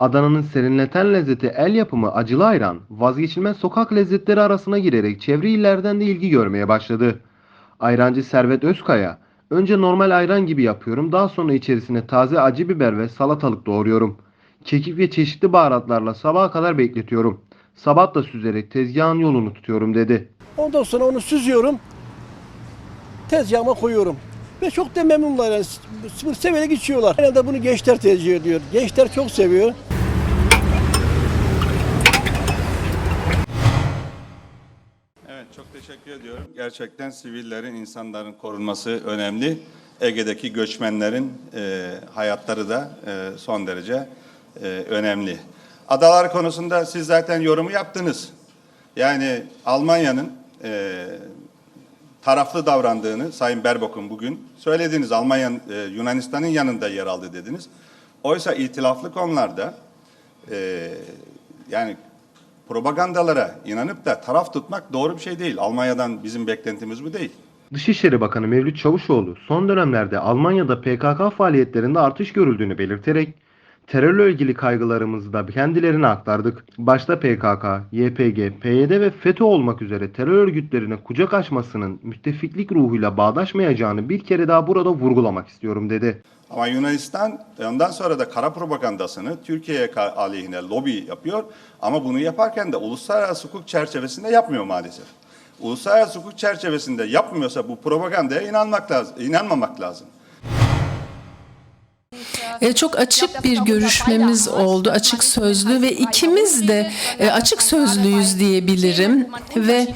Adana'nın serinleten lezzeti el yapımı acılı ayran, vazgeçilmez sokak lezzetleri arasına girerek çevre illerden de ilgi görmeye başladı. Ayrancı Servet Özkaya, önce normal ayran gibi yapıyorum, daha sonra içerisine taze acı biber ve salatalık doğruyorum. Kekik ve çeşitli baharatlarla sabaha kadar bekletiyorum. Sabah da süzerek tezgahın yolunu tutuyorum dedi. Ondan sonra onu süzüyorum. Tezgahıma koyuyorum. Ve çok da memnunlar yani. Severek içiyorlar. Genelde bunu gençler tercih ediyor. Gençler çok seviyor. Teşekkür ediyorum. Gerçekten sivillerin, insanların korunması önemli. Ege'deki göçmenlerin e, hayatları da e, son derece e, önemli. Adalar konusunda siz zaten yorumu yaptınız. Yani Almanya'nın e, taraflı davrandığını Sayın Berbok'un bugün söylediniz. Almanya e, Yunanistan'ın yanında yer aldı dediniz. Oysa itilaflı konularda e, yani propagandalara inanıp da taraf tutmak doğru bir şey değil. Almanya'dan bizim beklentimiz bu değil. Dışişleri Bakanı Mevlüt Çavuşoğlu son dönemlerde Almanya'da PKK faaliyetlerinde artış görüldüğünü belirterek terörle ilgili kaygılarımızı da kendilerine aktardık. Başta PKK, YPG, PYD ve FETÖ olmak üzere terör örgütlerine kucak açmasının müttefiklik ruhuyla bağdaşmayacağını bir kere daha burada vurgulamak istiyorum dedi. Ama Yunanistan ondan sonra da kara propagandasını Türkiye'ye aleyhine lobi yapıyor. Ama bunu yaparken de uluslararası hukuk çerçevesinde yapmıyor maalesef. Uluslararası hukuk çerçevesinde yapmıyorsa bu propagandaya inanmak lazım, inanmamak lazım. E, çok açık bir görüşmemiz oldu, açık sözlü ve ikimiz de e, açık sözlüyüz diyebilirim ve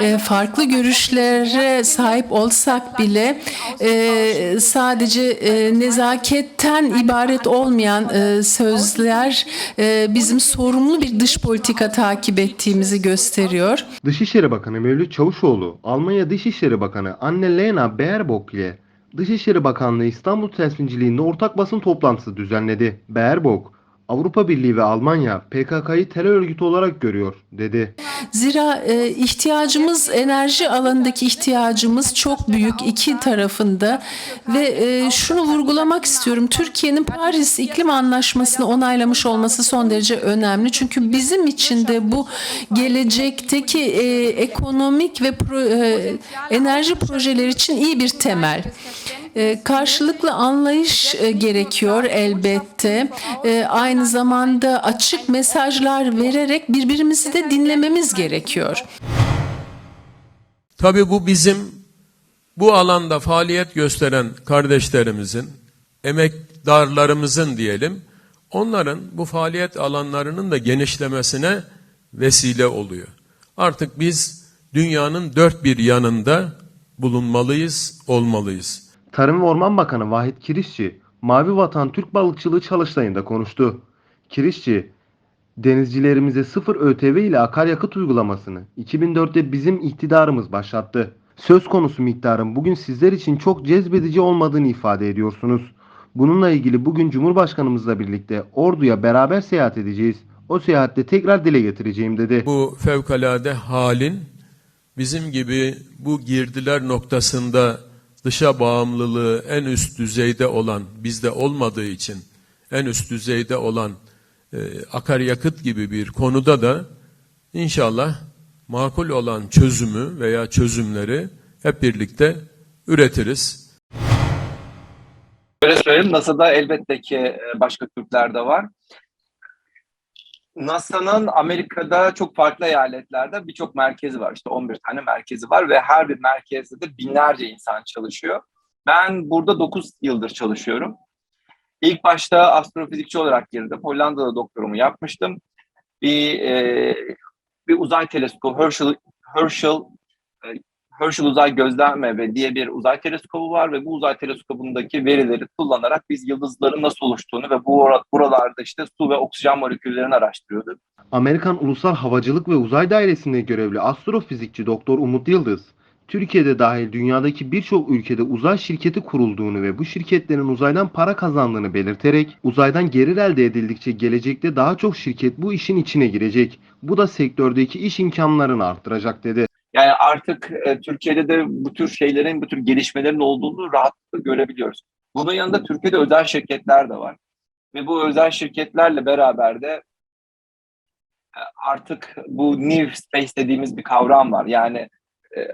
e, farklı görüşlere sahip olsak bile e, sadece e, nezaketten ibaret olmayan e, sözler e, bizim sorumlu bir dış politika takip ettiğimizi gösteriyor. Dışişleri Bakanı Mevlüt Çavuşoğlu, Almanya Dışişleri Bakanı Annalena Baerbock ile Dışişleri Bakanlığı İstanbul Temsilciliğinde ortak basın toplantısı düzenledi. Baerbock, Avrupa Birliği ve Almanya PKK'yı terör örgütü olarak görüyor, dedi. Zira e, ihtiyacımız enerji alanındaki ihtiyacımız çok büyük iki tarafında ve e, şunu vurgulamak istiyorum. Türkiye'nin Paris İklim Anlaşması'nı onaylamış olması son derece önemli. Çünkü bizim için de bu gelecekteki e, ekonomik ve pro- e, enerji projeleri için iyi bir temel. E, karşılıklı anlayış e, gerekiyor elbette. E, aynı zamanda açık mesajlar vererek birbirimizi de dinlememiz gerekiyor. Tabii bu bizim bu alanda faaliyet gösteren kardeşlerimizin, emektarlarımızın diyelim, onların bu faaliyet alanlarının da genişlemesine vesile oluyor. Artık biz dünyanın dört bir yanında bulunmalıyız, olmalıyız. Tarım ve Orman Bakanı Vahit Kirişçi, Mavi Vatan Türk Balıkçılığı Çalıştayı'nda konuştu. Kirişçi, denizcilerimize sıfır ÖTV ile akaryakıt uygulamasını 2004'te bizim iktidarımız başlattı. Söz konusu miktarın bugün sizler için çok cezbedici olmadığını ifade ediyorsunuz. Bununla ilgili bugün Cumhurbaşkanımızla birlikte orduya beraber seyahat edeceğiz. O seyahatte tekrar dile getireceğim dedi. Bu fevkalade halin bizim gibi bu girdiler noktasında dışa bağımlılığı en üst düzeyde olan bizde olmadığı için en üst düzeyde olan e, akaryakıt gibi bir konuda da inşallah makul olan çözümü veya çözümleri hep birlikte üretiriz. Böyle söyleyeyim NASA'da elbette ki e, başka Türkler de var. NASA'nın Amerika'da çok farklı eyaletlerde birçok merkezi var. İşte 11 tane merkezi var ve her bir merkezde de binlerce insan çalışıyor. Ben burada 9 yıldır çalışıyorum. İlk başta astrofizikçi olarak girdim. Hollanda'da doktorumu yapmıştım. Bir, e, bir uzay teleskobu Herschel, Herschel Herschel Uzay Gözlem diye bir uzay teleskobu var ve bu uzay teleskobundaki verileri kullanarak biz yıldızların nasıl oluştuğunu ve bu buralarda işte su ve oksijen moleküllerini araştırıyorduk. Amerikan Ulusal Havacılık ve Uzay Dairesi'nde görevli astrofizikçi Doktor Umut Yıldız, Türkiye'de dahil dünyadaki birçok ülkede uzay şirketi kurulduğunu ve bu şirketlerin uzaydan para kazandığını belirterek uzaydan gelir elde edildikçe gelecekte daha çok şirket bu işin içine girecek. Bu da sektördeki iş imkanlarını arttıracak dedi. Yani artık e, Türkiye'de de bu tür şeylerin, bu tür gelişmelerin olduğunu rahatlıkla görebiliyoruz. Bunun yanında Türkiye'de özel şirketler de var. Ve bu özel şirketlerle beraber de e, artık bu new space dediğimiz bir kavram var. Yani e,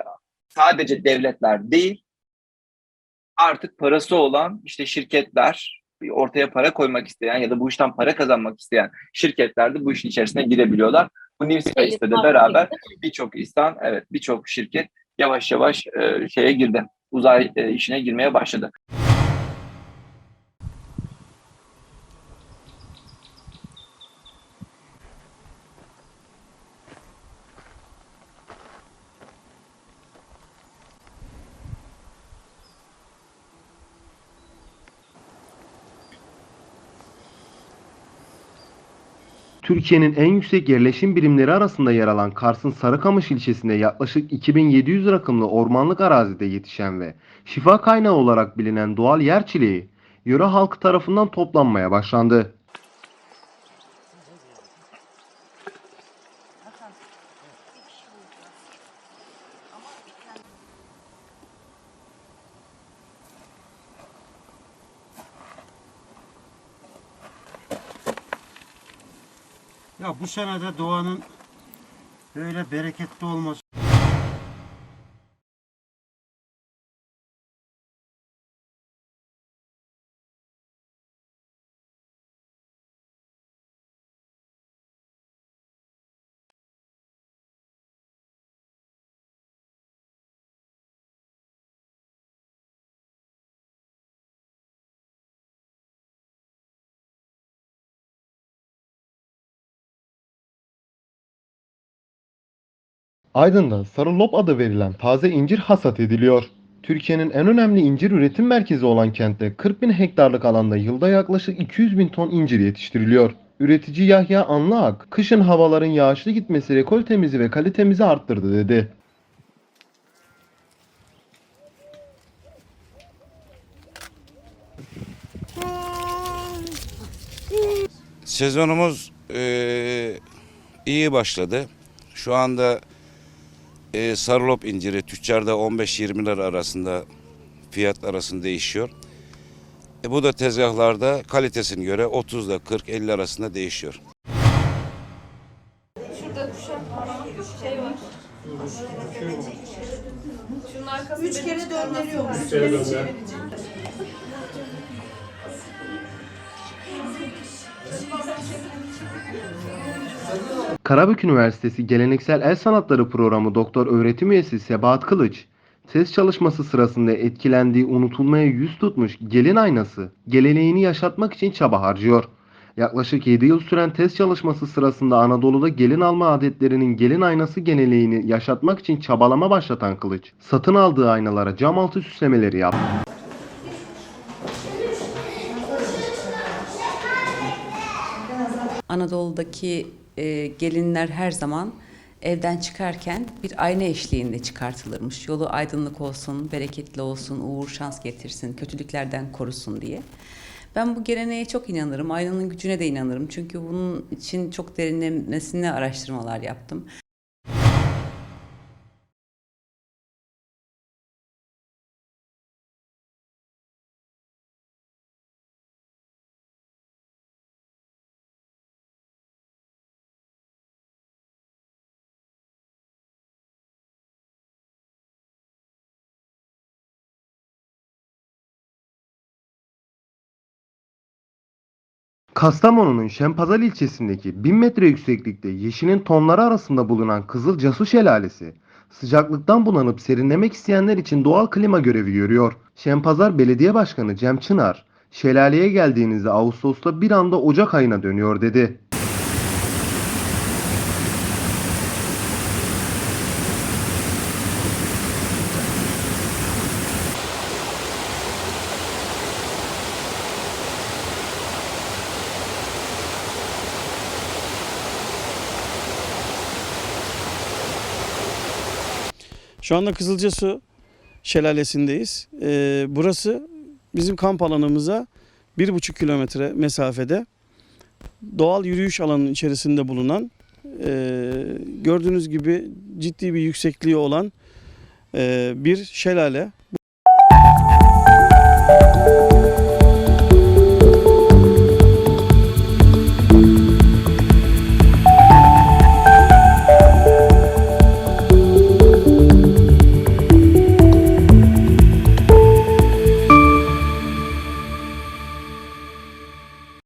sadece devletler değil, artık parası olan işte şirketler, ortaya para koymak isteyen ya da bu işten para kazanmak isteyen şirketler de bu işin içerisine girebiliyorlar. Bu New Space'te de beraber birçok insan, evet birçok şirket yavaş yavaş e, şeye girdi. Uzay e, işine girmeye başladı. Türkiye'nin en yüksek yerleşim birimleri arasında yer alan Kars'ın Sarıkamış ilçesinde yaklaşık 2700 rakımlı ormanlık arazide yetişen ve şifa kaynağı olarak bilinen doğal yer çileği, yöre halkı tarafından toplanmaya başlandı. Ya bu senede doğanın böyle bereketli olması Aydın'da Sarı Lop adı verilen taze incir hasat ediliyor. Türkiye'nin en önemli incir üretim merkezi olan kentte 40 bin hektarlık alanda yılda yaklaşık 200 bin ton incir yetiştiriliyor. Üretici Yahya Anlaak, kışın havaların yağışlı gitmesi rekoltemizi ve kalitemizi arttırdı dedi. Sezonumuz eee, iyi başladı. Şu anda eee sarılop inciri tüccarda 15-20 lira arasında fiyat arasında değişiyor. E, bu da tezgahlarda kalitesine göre 30 ile 40-50 arasında değişiyor. Üç kere döndürüyormuş. Üç kere Karabük Üniversitesi Geleneksel El Sanatları Programı Doktor Öğretim Üyesi Sebahat Kılıç, test çalışması sırasında etkilendiği unutulmaya yüz tutmuş gelin aynası, geleneğini yaşatmak için çaba harcıyor. Yaklaşık 7 yıl süren test çalışması sırasında Anadolu'da gelin alma adetlerinin gelin aynası geleneğini yaşatmak için çabalama başlatan Kılıç, satın aldığı aynalara cam altı süslemeleri yaptı. Anadolu'daki e, gelinler her zaman evden çıkarken bir ayna eşliğinde çıkartılırmış. Yolu aydınlık olsun, bereketli olsun, uğur şans getirsin, kötülüklerden korusun diye. Ben bu geleneğe çok inanırım. Aynanın gücüne de inanırım. Çünkü bunun için çok derinlemesine araştırmalar yaptım. Kastamonu'nun Şempazal ilçesindeki 1000 metre yükseklikte yeşilin tonları arasında bulunan Kızıl Casu Şelalesi, sıcaklıktan bulanıp serinlemek isteyenler için doğal klima görevi görüyor. Şempazar Belediye Başkanı Cem Çınar, şelaleye geldiğinizde Ağustos'ta bir anda Ocak ayına dönüyor dedi. Şu anda Kızılcasu Şelalesi'ndeyiz. Ee, burası bizim kamp alanımıza bir buçuk kilometre mesafede doğal yürüyüş alanının içerisinde bulunan e, gördüğünüz gibi ciddi bir yüksekliği olan e, bir şelale.